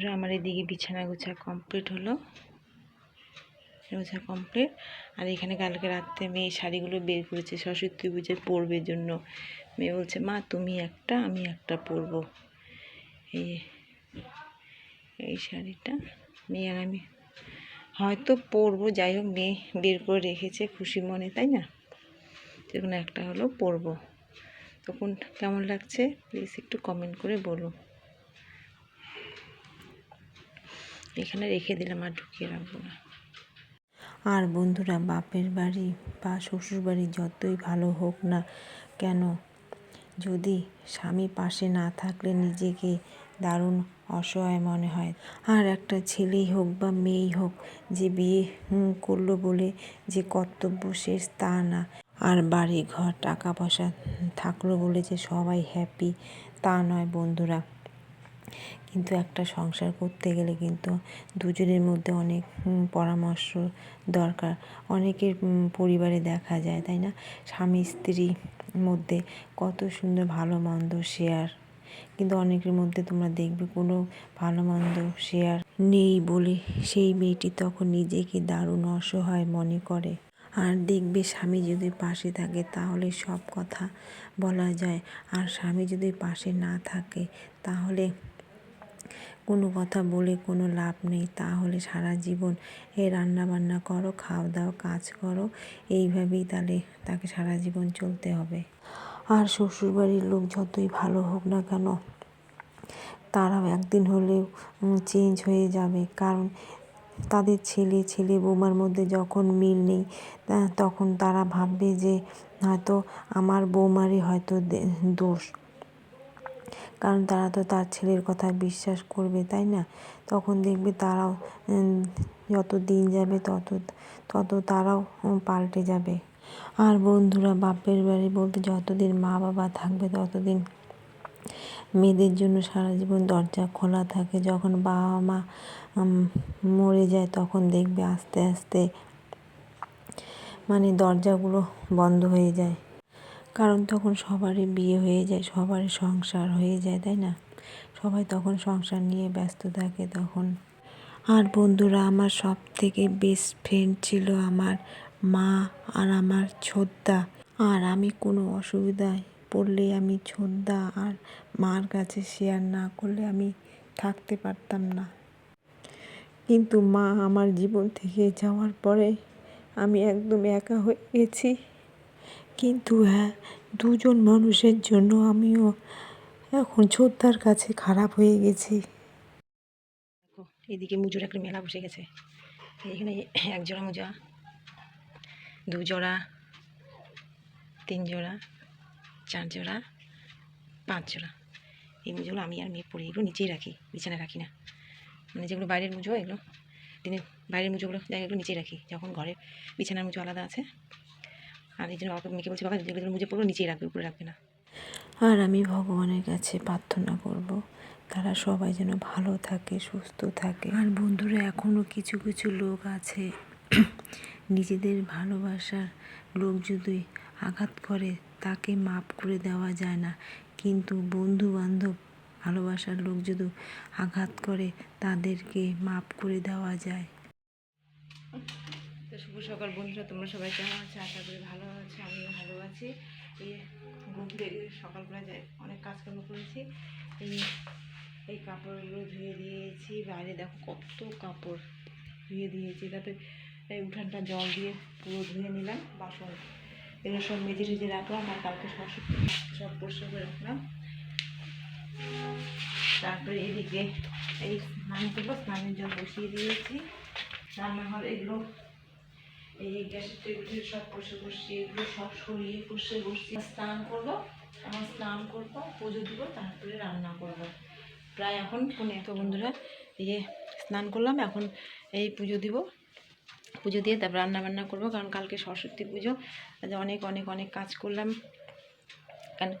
বন্ধুরা আমার এদিকে বিছানা গোছা কমপ্লিট হলো। গোছা কমপ্লিট আর এখানে কালকে রাত্রে মেয়ে শাড়িগুলো বের করেছে, সরস্বতী পুজোর পরবে জন্য। মেয়ে বলছে, মা, তুমি একটা, আমি একটা পরবো। এই এই শাড়িটা মেয়ে আর আমি হয়তো পরবো, যাই হোক মেয়ে বের করে রেখেছে খুশি মনে, তাই না? যেকোনো একটা হলো পরবো। তখন কেমন লাগছে? প্লিজ একটু কমেন্ট করে বলো। এখানে রেখে দিলাম আর ঢুকিয়ে রাখব না। আর বন্ধুরা, বাপের বাড়ি বা শ্বশুর বাড়ি যতই ভালো হোক না কেন, যদি স্বামী পাশে না থাকলে নিজেকে দারুণ অসহায় মনে হয়। আর একটা ছেলেই হোক বা মেয়েই হোক, যে বিয়ে করল বলে যে কর্তব্য শেষ তা না। আর বাড়ি ঘর টাকা পয়সা থাকল বলে যে সবাই হ্যাপি তা নয় বন্ধুরা। কিন্তু একটা সংসার করতে গেলে কিন্তু দুজনের মধ্যে অনেক পরামর্শ দরকার। অনেকের পরিবারে দেখা যায়, তাই না? স্বামী স্ত্রীর মধ্যে কত সুন্দর ভালো মন্দ শেয়ার কিন্তু অনেকের মধ্যে তোমরা দেখবে কোনো ভালো মন্দ শেয়ার নেই বলে সেই মেয়েটি তখন নিজেকে দারুণ অসহায় মনে করে। আর দেখবে স্বামী যদি পাশে থাকে তাহলে সব কথা বলা যায়। আর স্বামী যদি পাশে না থাকে তাহলে কোনো কথা বলে কোনো লাভ নেই, তাহলে সারা জীবন এ রান্না বান্না করো খাওয়া দাওয়া কাজ করো। এইভাবেই তাহলে তাকে সারা জীবন চলতে হবে। আর শ্বশুরবাড়ির লোক যতই ভালো হোক না কেন, তারাও একদিন হলেও চেঞ্জ হয়ে যাবে। কারণ তাদের ছেলে ছেলে বৌমার মধ্যে যখন মিল নেই তখন তারা ভাববে যে হয়তো আমার বৌমারই হয়তো দোষ। কারণ তারা তো তার ছেলের কথা বিশ্বাস করবে, তাই না? তখন দেখবে তারাও যত দিন যাবে তত তত তারাও পাল্টে যাবে। আর বন্ধুরা, বাপের বাড়ি বলতে যতদিন মা বাবা থাকবে, ততদিন মেয়েদের জন্য সারা জীবন দরজা খোলা থাকে। যখন বাবা মা মরে যায়, তখন দেখবে আস্তে আস্তে মানে দরজাগুলো বন্ধ হয়ে যায়। কারণ তখন সবারই বিয়ে হয়ে যায়, সবারই সংসার হয়ে যায়, তাই না? সবাই তখন সংসার নিয়ে ব্যস্ত থাকে তখন। আর বন্ধুরা, আমার সব থেকে বেস্ট ফ্রেন্ড ছিল আমার মা আর আমার ছোদ্দা। আর আমি কোনো অসুবিধায় পড়লে আমি ছোদ্দা আর মার কাছে শেয়ার না করলে আমি থাকতে পারতাম না। কিন্তু মা আমার জীবন থেকে যাওয়ার পরে আমি একদম একা হয়ে গেছি। কিন্তু হ্যাঁ দুজন মানুষের জন্য আমিও এখন ছোদ্দার কাছে খারাপ হয়ে গেছি। এদিকে মুজোর একটা মেলা বসে গেছে। এখানে এক জোড়া মোজা, দু জোড়া, তিন জোড়া, চার জোড়া, পাঁচ জোড়া। এই মুজোগুলো আমি আর মেয়ে পরি, এগুলো নিচেই রাখি, বিছানায় রাখি না। মানে যেগুলো বাইরের মুজো, এগুলো দিনের বাইরের মুজোগুলো, জায়গাগুলো নিচেই রাখি। যখন ঘরে বিছানার মুজো আলাদা আছে আর এই জন্য বাবাকে মেয়েকে বলছি বাবা যেগুলো মুজো পড়ব নিচেই রাখবে উপরে রাখবে না। আর আমি ভগবানের কাছে প্রার্থনা করব তারা সবাই যেন ভালো থাকে সুস্থ থাকে। আর বন্ধুরা এখনও কিছু কিছু লোক আছে নিজেদের ভালোবাসার লোক যদি আঘাত করে তাকে মাপ করে দেওয়া যায় না। কিন্তু বন্ধু বান্ধব ভালোবাসার লোক যদি আঘাত করে তাদেরকে মাপ করে দেওয়া যায়। সকাল বন্ধুরা, তোমরা সবাই কেমন আছো? আশা করি ভালো আছো, আমিও ভালো আছি। এই থেকে সকালবেলা যাই, অনেক কাজকর্ম করেছি। এই এই কাপড়গুলো ধুয়ে দিয়েছি। বাইরে দেখো কত কাপড় ধুয়ে দিয়েছি। তাতে এই উঠানটা জল দিয়ে পুরো ধুয়ে নিলাম, বাসন এগুলো সব মেজে টেজে রাখলাম আর কালকে সব সব পরিষ্কার করে রাখলাম। তারপরে এদিকে এই স্নান করব স্নানের জল বসিয়ে দিয়েছি। রান্নাঘর এগুলো এই গ্যাসের টেবিল সব বসে বসে, এগুলো সব সরিয়ে বসে বসে স্নান করব। এখন স্নান করব, পুজো দিব, তারপরে রান্না করব। প্রায় এখন ফোনে তো বন্ধুরা, এই যে স্নান করলাম, এখন এই পুজো দিব। পুজো দিয়ে তারপর রান্না বান্না করব, কারণ কালকে সরস্বতী পুজো। আজ অনেক অনেক অনেক কাজ করলাম। কারণ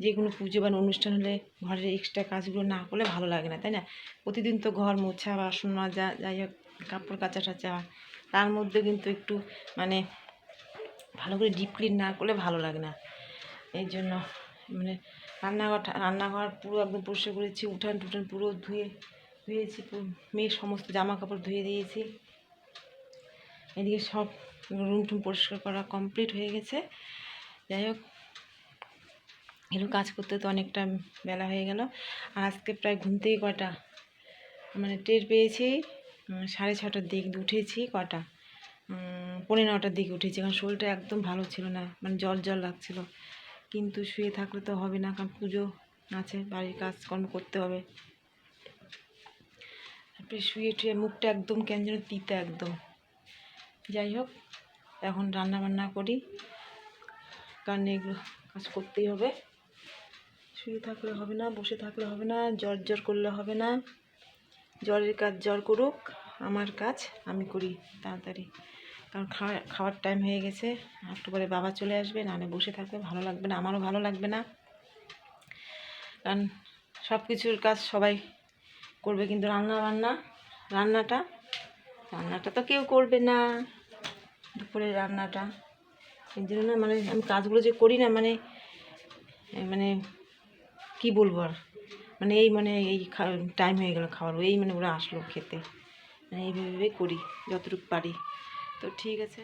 যে কোনো পুজো বা অনুষ্ঠান হলে ঘরের এক্সট্রা কাজগুলো না করলে ভালো লাগে না, তাই না? প্রতিদিন তো ঘর মোছা, বাসন মাজা, যাই হোক, কাপড় কাচা টাচা তার মধ্যে কিন্তু একটু মানে ভালো করে ডিপ ক্লিন না করলে ভালো লাগে না। এই জন্য মানে রান্নাঘর রান্নাঘর পুরো একদম পরিষ্কার করেছি, উঠান টুঠান পুরো ধুয়ে, ধুয়েছি মেয়ের সমস্ত জামা কাপড় ধুয়ে দিয়েছি। এদিকে সব রুম টুম পরিষ্কার করা কমপ্লিট হয়ে গেছে। যাই হোক এগুলো কাজ করতে তো অনেকটা বেলা হয়ে গেল। আর আজকে প্রায় ঘুম থেকে কটা মানে টের পেয়েছি। সাড়ে ছটার দিক উঠেছি কটা? উম, পৌনে নটার দিকে উঠেছি কারণ শরীরটা একদম ভালো ছিল না মানে জল জল লাগছিল। কিন্তু শুয়ে থাকলে তো হবে না কারণ পুজো আছে বাড়ির কাজকর্ম করতে হবে। তারপরে শুয়ে টুয়ে মুখটা একদম কেন যেন তিতা একদম। যাই হোক এখন রান্না বান্না করি কারণ এগুলো কাজ করতেই হবে। শুয়ে থাকলে হবে না বসে থাকলে হবে না জ্বর জ্বর করলে হবে না। জ্বরের কাজ জ্বর করুক। আমার কাজ, আমি করি তাড়াতাড়ি। কারণ খাওয়া, খাওয়ার টাইম হয়ে গেছে একটু পরে বাবা চলে আসবে নাহলে বসে থাকবে, ভালো লাগবে না, আমারও ভালো লাগবে না। কারণ সব কিছুর কাজ সবাই করবে কিন্তু রান্না বান্না রান্নাটা রান্নাটা তো কেউ করবে না। দুপুরের রান্নাটা, এই জন্য না মানে আমি কাজগুলো যে করি না মানে মানে কি বলব আর? মানে এই মানে এই টাইম হয়ে গেল খাওয়ার, এই মানে ওরা আসলো খেতে। মানে এইভাবে করি যতটুকু পারি। তো ঠিক আছে।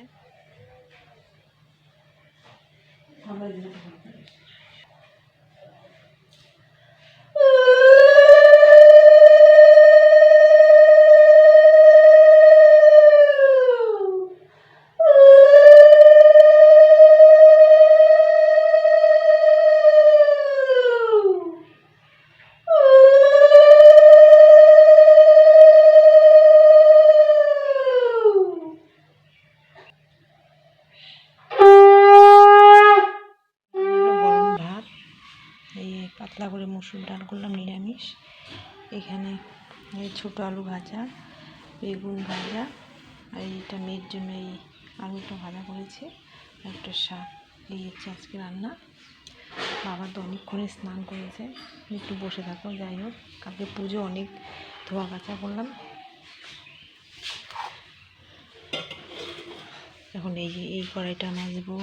এখানে ছোটো আলু ভাজা, বেগুন ভাজা আর এইটা মেয়ের জন্য এই আলুটা ভাজা করেছে একটা শাক। এই হচ্ছে আজকে রান্না। বাবা তো অনেকক্ষণে স্নান করেছে। একটু বসে থাকো, যাই হোক। কালকে পুজো অনেক ধোয়া কাচা করলাম। এখন এই এই কড়াইটা মাজবো,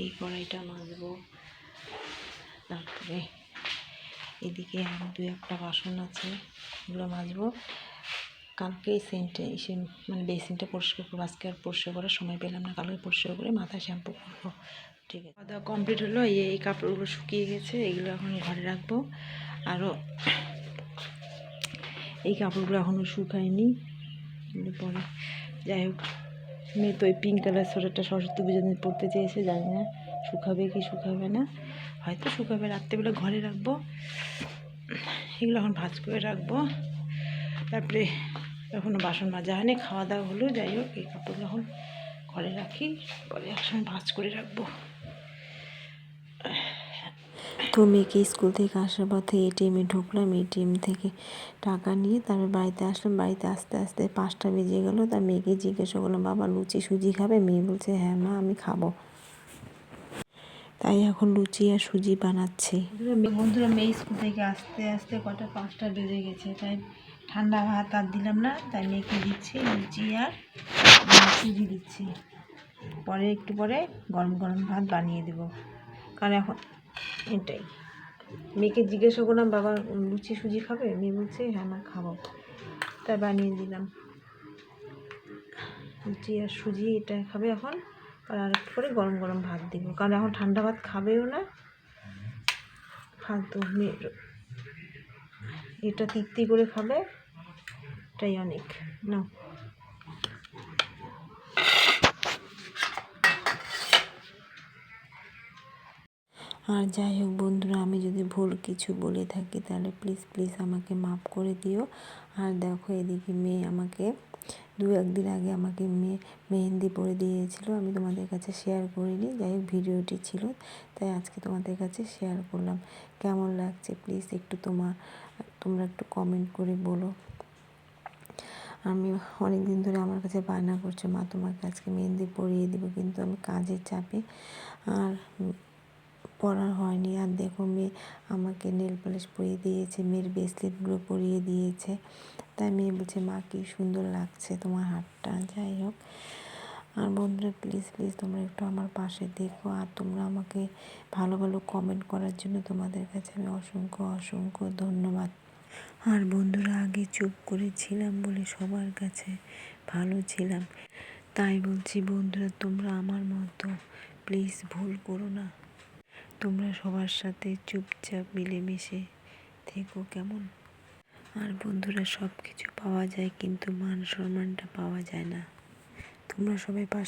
এই কড়াইটা মাজবো। তারপরে এদিকে দু একটা বাসন আছে, এগুলো মাজবো। কালকে সেন্টে এসে মানে বেসিনটা পরিষ্কার করব, আজকে আর পরিষ্কার করার সময় পেলাম না, কালকে পরিষ্কার করে মাথায় শ্যাম্পু করব। ঠিক আছে। খাওয়া কমপ্লিট হলো, এই কাপড়গুলো শুকিয়ে গেছে, এগুলো এখন ঘরে রাখব। আরও এই কাপড়গুলো এখনও শুকায়নি। পরে, যাই হোক, মেয়ে তো ওই পিঙ্ক কালার সোয়েটারটা সরস্বতী পুজোর দিন পরতে চেয়েছে, জানি না, শুকাবে কি শুকাবে না। হয়তো শুকাবে, রাত্রেবেলা ঘরে রাখব। এগুলো এখন ভাজ করে রাখব। তারপরে এখনও বাসন মাজা হয়নি, খাওয়া দাওয়া হলো, যাই হোক, এই কাপড়গুলো এখন ঘরে রাখি, পরে একসঙ্গে ভাজ করে রাখব। তো মেয়েকে স্কুল থেকে আসার পথে এটিএমে ঢুকলাম এটিএম থেকে টাকা নিয়ে তারপর বাড়িতে আসলাম, বাড়িতে আস্তে আস্তে পাঁচটা বেজে গেলো, তা মেয়েকে জিজ্ঞাসা করলাম, বাবা, লুচি সুজি খাবে? মেয়ে বলছে হ্যাঁ মা, আমি খাব। তাই এখন লুচি আর সুজি বানাচ্ছি। বন্ধুরা মেয়ে স্কুল থেকে আস্তে আস্তে কটা পাঁচটা বেজে গেছে, তাই ঠান্ডা ভাত আর দিলাম না, তাই মেয়েকে দিচ্ছি লুচি আর সুজি দিচ্ছি। পরে একটু পরে গরম গরম ভাত বানিয়ে দেবো। কারণ এখন এটাই। মেয়েকে জিজ্ঞাসা করলাম বাবা লুচি সুজি খাবে? মেয়ে বলছে হ্যাঁ মা, খাব। তাই বানিয়ে দিলাম। লুচি আর সুজি এটা খাবে এখন। আর আরেকটু করে গরম গরম ভাত দিব। কারণ এখন ঠান্ডা ভাত খাবেও না। ফালতু এটা তৃপ্তি করে খাবে। এটাই অনেক। না আর যাই হোক বন্ধুরা, আমি যদি ভুল কিছু বলে থাকি, তাহলে প্লিজ প্লিজ আমাকে মাফ করে দিও। আর দেখো এদিকে মেয়ে আমাকে দু একদিন আগে আমাকে মেয়ে মেহেন্দি পরে দিয়েছিল, আমি তোমাদের কাছে শেয়ার করিনি, যাই হোক ভিডিওটি ছিল, তাই আজকে তোমাদের কাছে শেয়ার করলাম। কেমন লাগছে? প্লিজ একটু তোমার তোমরা একটু কমেন্ট করে বলো। আমি অনেক দিন ধরে আমার কাছে বায়না করছে, মা, তোমাকে আজকে মেহেন্দি পরিয়ে দিব, কিন্তু আমি কাজের চাপে। আর পরা হয়নি। আর দেখো মেয়ে আমাকে নেল পালিশ পরিয়ে দিয়েছে, মেয়ের ব্রেসলেটগুলো পরিয়ে দিয়েছে। তাই মেয়ে বলছে, মা, কি সুন্দর লাগছে তোমার হাতটা যাই হোক, আর বন্ধুরা প্লিজ প্লিজ তোমরা একটু আমার পাশে দেখো। আর তোমরা আমাকে ভালো ভালো কমেন্ট করার জন্য তোমাদের কাছে আমি অসংখ্য অসংখ্য ধন্যবাদ। আর বন্ধুরা, আগে চুপ করেছিলাম বলে সবার কাছে ভালো ছিলাম। তাই বলছি, বন্ধুরা, তোমরা আমার মতো প্লিজ ভুল করো না। তোমরা সবার সাথে চুপচাপ মিলেমিশে থেকো, কেমন? আর বন্ধুরা সব কিছু পাওয়া যায়, কিন্তু মান সম্মানটা পাওয়া যায় না। তোমরা সবাই পাশে